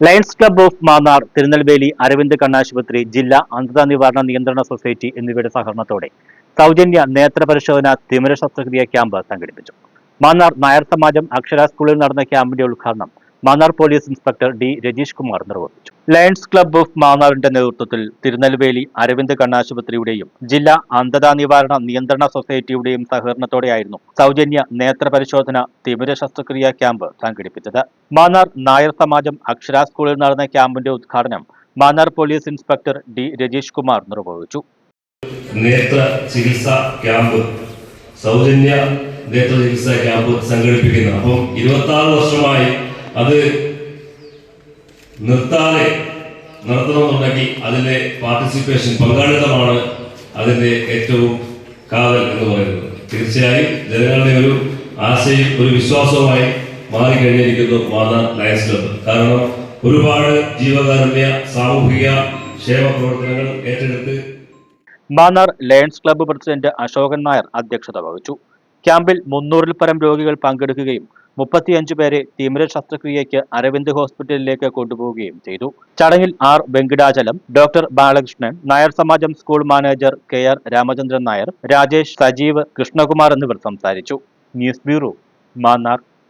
Lions club of Mannar Tirunelveli Aravind കണ്ണാശുപത്രി ജില്ലാ അന്ധത നിവാരണ നിയന്ത്രണ സൊസൈറ്റി എന്നിവയുടെ സഹകരണത്തോടെ സൗജന്യ നേത്ര പരിശോധന തിമിര ശസ്ത്രക്രിയ ക്യാമ്പ് സംഘടിപ്പിച്ചു. മാന്നാർ നായർ സമാജം അക്ഷര സ്കൂളിൽ നടന്ന ക്യാമ്പിന്റെ ഉദ്ഘാടനം Mannar police inspector D Rajeesh Kumar നിർവഹിച്ചു. ലയൺസ് ക്ലബ്ബ് ഓഫ് മാന്നാറിന്റെ നേതൃത്വത്തിൽ തിരുനെൽവേലി അരവിന്ദ് കണ്ണാശുപത്രിയുടെയും ജില്ലാ അന്ധത നിവാരണ നിയന്ത്രണ സൊസൈറ്റിയുടെയും സഹകരണത്തോടെയായിരുന്നു സൗജന്യ നേത്ര പരിശോധന തിമിര ശസ്ത്രക്രിയ ക്യാമ്പ് സംഘടിപ്പിച്ചത്. മാന്നാർ നായർ സമാജം അക്ഷര സ്കൂളിൽ നടന്ന ക്യാമ്പിന്റെ ഉദ്ഘാടനം Mannar police inspector D Rajeesh Kumar നിർവഹിച്ചു. നേത്ര ചികിത്സാ ക്യാമ്പ് സൗജന്യ നേത്ര ചികിത്സാ ക്യാമ്പ് സംഘടിപ്പിക്കുന്നു. അപ്പം ഇരുപത്തി വർഷമായി അത് നിർത്താതെ നടത്തണമെന്നുണ്ടെങ്കിൽ അതിന്റെ പാർട്ടിസിപ്പേഷൻ പങ്കാളിത്തമാണ് അതിന്റെ ഏറ്റവും കാവൽ എന്ന് പറയുന്നത്. തീർച്ചയായും ജനങ്ങളുടെ ഒരു ആശയും ഒരു വിശ്വാസവുമായി മാറിക്കഴിഞ്ഞിരിക്കുന്നു മാതാ ലയൻസ് ക്ലബ്ബ് കാരണം ഒരുപാട് ജീവകാരുണ്യ സാമൂഹിക ക്ഷേമ പ്രവർത്തനങ്ങൾ ഏറ്റെടുത്ത് Mannar Lions club president Ashokan Nair അധ്യക്ഷത വഹിച്ചു. ക്യാമ്പിൽ മുന്നൂറിൽ പരം രോഗികൾ പങ്കെടുക്കുകയും മുപ്പത്തിയഞ്ച് പേരെ തിമിര ശസ്ത്രക്രിയയ്ക്ക് അരവിന്ദ് ഹോസ്പിറ്റലിലേക്ക് കൊണ്ടുപോവുകയും ചെയ്തു. ചടങ്ങിൽ R Venkitachalam doctor Balakrishnan Nair Samajam school manager K R Ramachandran Nair Rajesh Sajeev Krishnakumar എന്നിവർ സംസാരിച്ചു. News bureau Mannar.